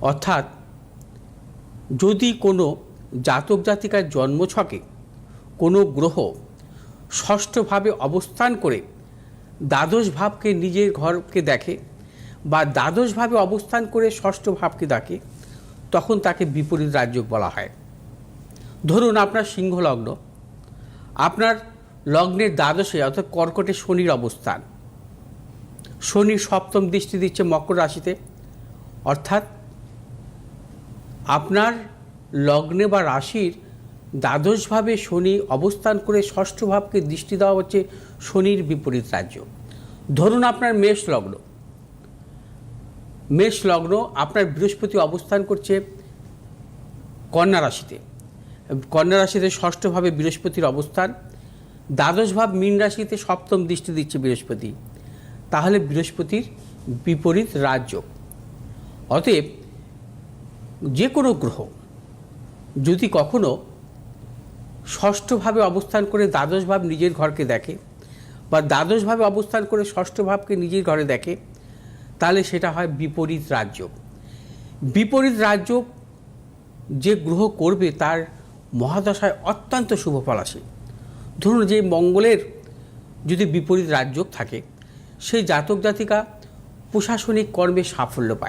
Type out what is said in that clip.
অর্থাৎ যদি কোনো জাতক জাতিকার জন্মছকে কোনো গ্রহ ষষ্ঠভাবে অবস্থান করে দ্বাদশ ভাবকে নিজের ঘরকে দেখে বা দ্বাদশভাবে অবস্থান করে ষষ্ঠ ভাবকে দেখে, তখন তাকে বিপরীত রাজ্য বলা হয়। ধরুন আপনার সিংহ লগ্ন আপনার লগ্নের দ্বাদশে অর্থাৎ কর্কটে শনির অবস্থান। শনির সপ্তম দৃষ্টি দিচ্ছে মকর রাশিতে। অর্থাৎ আপনার লগ্নে বা রাশির দ্বাদশভাবে শনি অবস্থান করে ষষ্ঠ ভাবকে দৃষ্টি দেওয়া হচ্ছে শনির বিপরীত রাজ্য। ধরুন আপনার মেষ লগ্ন। মেষ লগ্ন আপনার বৃহস্পতি অবস্থান করছে কন্যা রাশিতে। কন্যা রাশিতে ষষ্ঠভাবে বৃহস্পতির অবস্থান। দ্বাদশ ভাব মীন রাশিতে সপ্তম দৃষ্টি দিচ্ছে বৃহস্পতি। তাহলে বৃহস্পতির বিপরীত রাজ্য। অতএব যে কোনো গ্রহ যদি কখনো ষষ্ঠভাবে অবস্থান করে দ্বাদশ ভাব নিজের ঘরকে দেখে বা দ্বাদশভাবে অবস্থান করে ষষ্ঠ ভাবকে নিজের ঘরে দেখে, তাহলে সেটা হয় বিপরীত রাজ্য। বিপরীত রাজ্য যে গ্রহ করবে তার মহাদশায় অত্যন্ত শুভ ফল আসে। ধরুন যে মঙ্গলের যদি বিপরীত রাজ্য থাকে, সেই জাতক জাতিকা প্রশাসনিক কর্মে সাফল্য পায়।